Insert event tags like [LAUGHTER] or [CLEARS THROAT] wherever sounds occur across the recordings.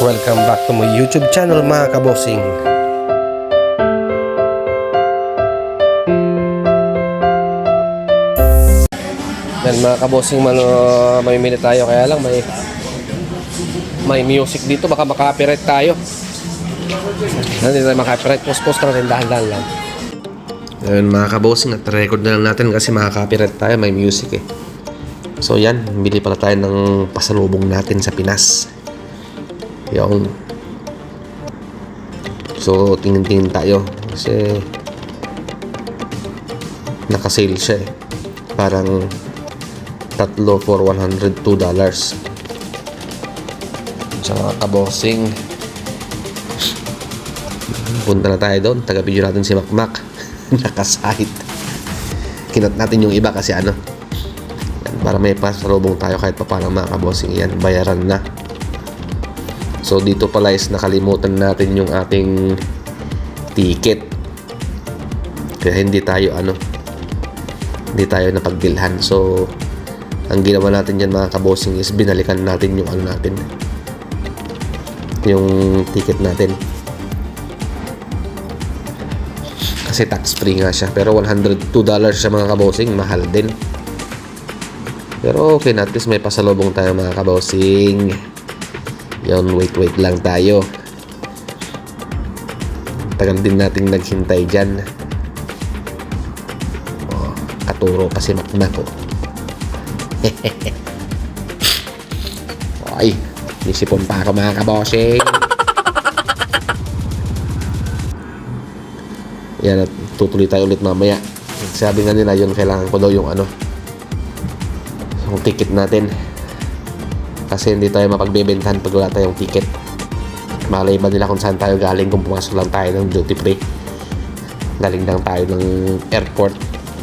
Welcome back to my YouTube channel mga kabosing. Yan mga kabosing, man, uh, may minute tayo kaya lang may may music dito baka makapiright tayo. Hindi tayo makapiright. Post-post natin dahan-dahan lang. Ayun mga kabosing at record na lang natin kasi makaka-copyright tayo, may music eh. So yan, bili pala tayo ng pasalubong natin sa Pinas. Yung So tingin-tingin tayo kasi naka-sale siya eh. Parang tatlo for 102 dollars. Sa mga kabosing punta na tayo doon. Taga-video natin si Makmak. [LAUGHS] Nakasite. Kinat natin yung iba kasi ano. Para may pasalubong tayo kahit pa paano mga kabosing yan. Bayaran na. So dito pala is nakalimutan natin yung ating ticket. Kaya hindi tayo ano hindi tayo napagbilhan. So ang ginawa natin yan mga kabosing is binalikan natin yung ano natin yung ticket natin. Kasi tax free nga siya. Pero 102 dollars siya mga kabosing. Mahal din. Pero okay na. At least may pasalubong tayo mga kabosing. Yun, wait wait lang tayo. Tagal din nating naghintay dyan. Oh, katuro pa si Makmak oh. [LAUGHS] Ay, nisipon pa ako mga kabosing. Yan at tutuloy tayo ulit mamaya. Sabi nga nila yun kailangan ko daw yung ano yung ticket natin. Kasi hindi tayo mapagbebentahan pag wala tayong ticket. Malay ba nila kung saan tayo galing kung pumasok lang tayo ng duty free. Galing lang tayo ng airport.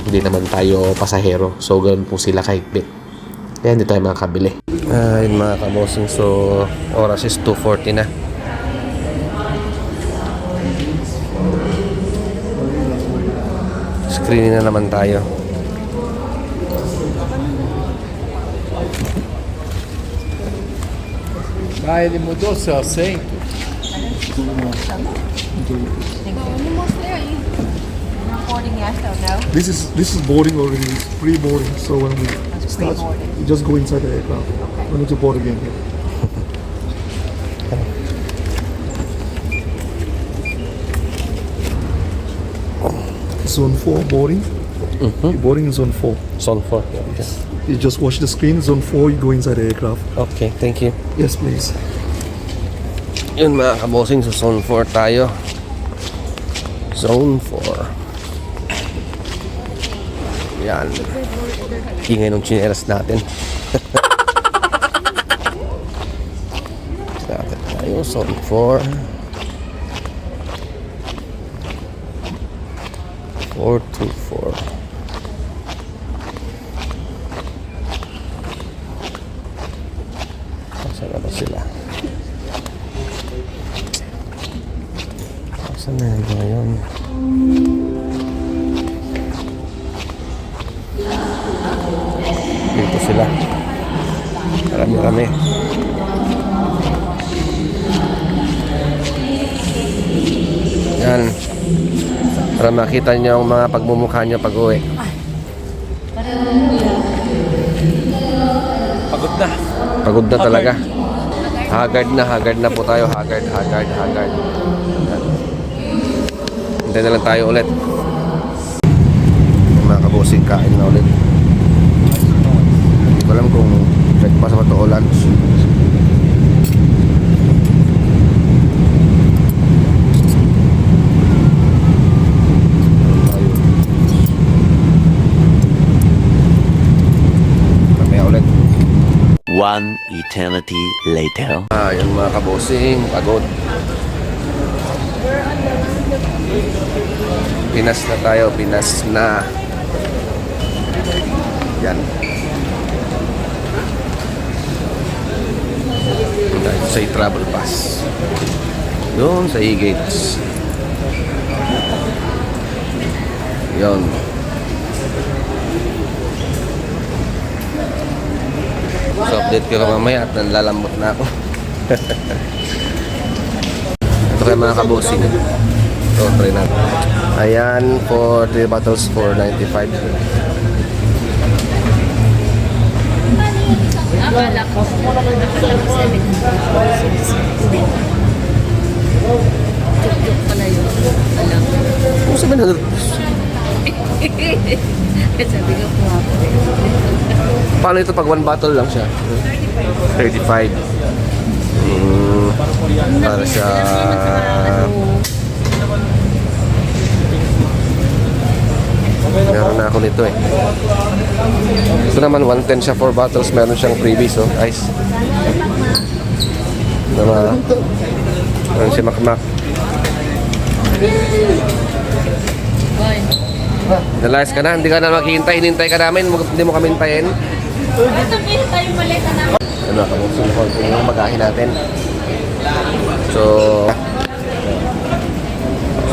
Hindi naman tayo pasahero. So, ganun po sila kahigpit. Kaya hindi tayo makakabili. Ayun mga kabosing. So, oras is 2.40 na. Screening na naman tayo. Ah, ele mudou seu assento? Mostly aí. Recording yes or no? This is this is boarding already. It's pre-boarding. So when we start, pre-boarding. you just go inside the aircraft. We need to board again. Zone four boarding. You're boarding in zone four. Zone 4. You just watch the screen. Zone four. You go inside the aircraft. Okay, thank you. Yes, please. Yun mga kabosing, sa zone 4 tayo. Zone 4. Yan. Ingay ng chineras natin. [LAUGHS] Natin tayo, zone 4. 4 sila. Marami-rami. Yan. Para makita niyo ang mga pagmumukha niyo pag uwi. Pagod na. Pagod na talaga. Haggard na, haggard na po tayo. Haggard, haggard, haggard. Hintay na lang tayo ulit. Mga kabusing kain na ulit. Ko alam kung breakfast ba ito o lunch. One eternity later. Ah, yun mga kabosing, pagod. Pinas na tayo, Pinas na. Yan. Sa travel pass. Yun, sa e-gates. Yun. So update ko mamaya at nanlalambot na ako. [LAUGHS] Okay mga kabosing. So, try natin. Ayan, for 3 bottles for 95. Akala ko. Akala ko 70. Tuk-tuk pala yun. Alam. Kung sabi na, Sabi ko po ako. paano ito pag 1 bottle lang siya? 35. Mm, para sa... Meron na ako nito eh. Ito naman 110 siya 4 bottles. Meron siyang freebies oh. Ice. Nama, meron siya makmak. Nalayas ka na, hindi ka na maghihintay, hinintay ka namin, hindi mo kami hintayin. Ito may tayo maleta na. Ano, kabuksan ko yung magahin natin. So,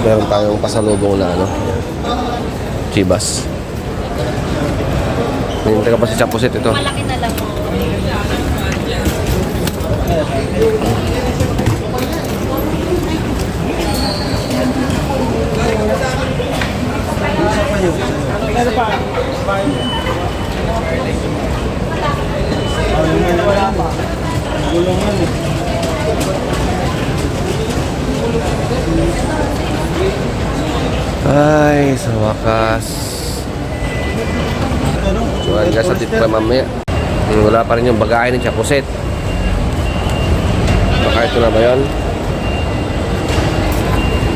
meron tayong pasalubong na ano, chibas. Hinintay ka pa si Chapusit ito. Malaki na lang. Ay, sa wakas. So, hanggang sa titra mamaya. Hmm, wala pa rin yung bagahe ni Chapusit. Baka ito na ba yun?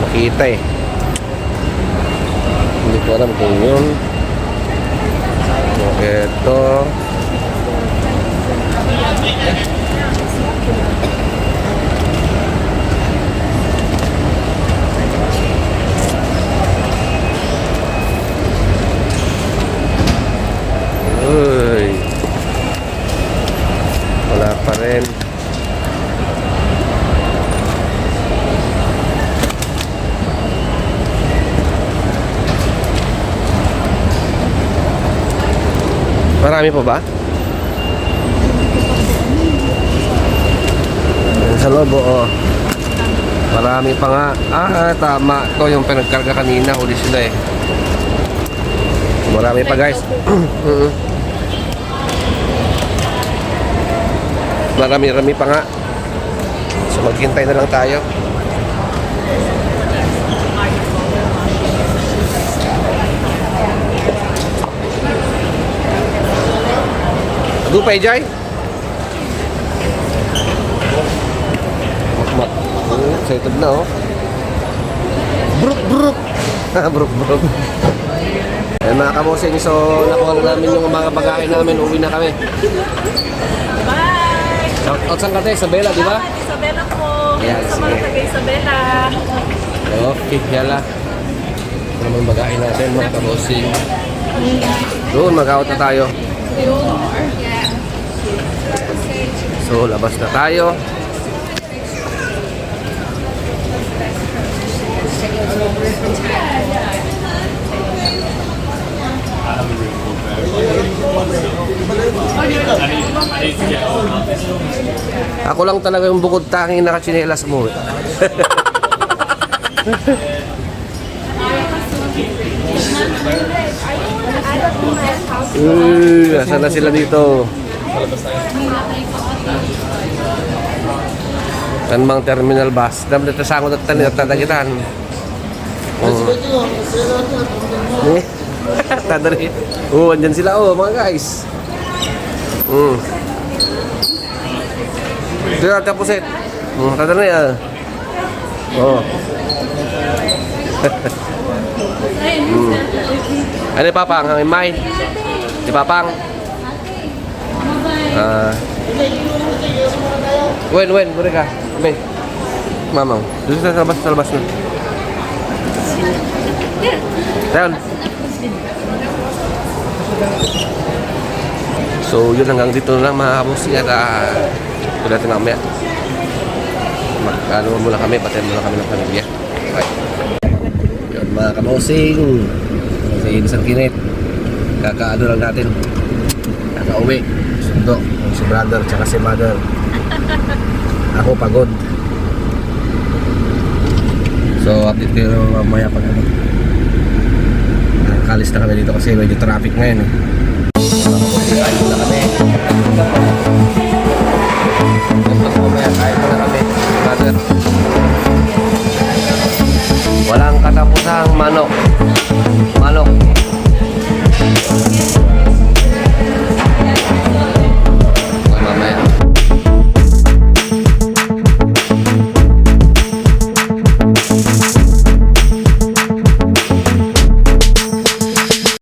Makita eh. Hindi ko alam kung yun. So, ito. Uy. Wala pa rin. Marami pa ba? Sa loob, oo. Marami pa nga. Ah, tama. Ito yung pinagkarga kanina. Huli sila eh. Marami pa guys. [CLEARS THROAT] Marami-rami pa nga. So maghintay na lang tayo. Dupay Jai. Makmak. Oh, excited na oh. Bruk bruk. [LAUGHS] bruk bruk. Ayan mga kabosing, so nakuha na namin yung mga bagahe namin, uwi na kami. Bye! Shout out saan ka tayo? Sa Bella, di ba? Isabela po. Ayan, sa mga taga Isabela. Okay, yala. Ito naman bagahe natin mga kabosing. Doon, mag-out na tayo. So, labas na tayo. Ako lang talaga yung bukod tanging nakachinelas mo. [LAUGHS] Uy, asan na sila dito? Tanmang terminal bus. Dam na tasangot at tanit at tatagitan. Oh. Eh, [LAUGHS] Tadari. Oh, andyan sila oh, mga guys. Mm. Dito tapos eh. Mm, tadari ah. Oh. [LAUGHS] mm. Ano yung papang? Ang imay? Di papang? Ah. Wen, wen, buri ka. Kami. Mamang. Sa labas, sa labas na. Down. So, yun hanggang dito na lang mga kabusing at uh, mamaya. Mag-ano muna kami, pati muna kami ng pamilya. Bye. Yun mga kabusing. Si Insan Kinit. Kakaano lang natin. Kakauwi. Sundo. Si brother tsaka si mother. Ako pagod. So, update yung mamaya pag ano. Nakakalis na kami dito kasi medyo traffic ngayon eh. Kain na kami. Ito mamaya, kain. Brother. Walang katapusang manok. Manok.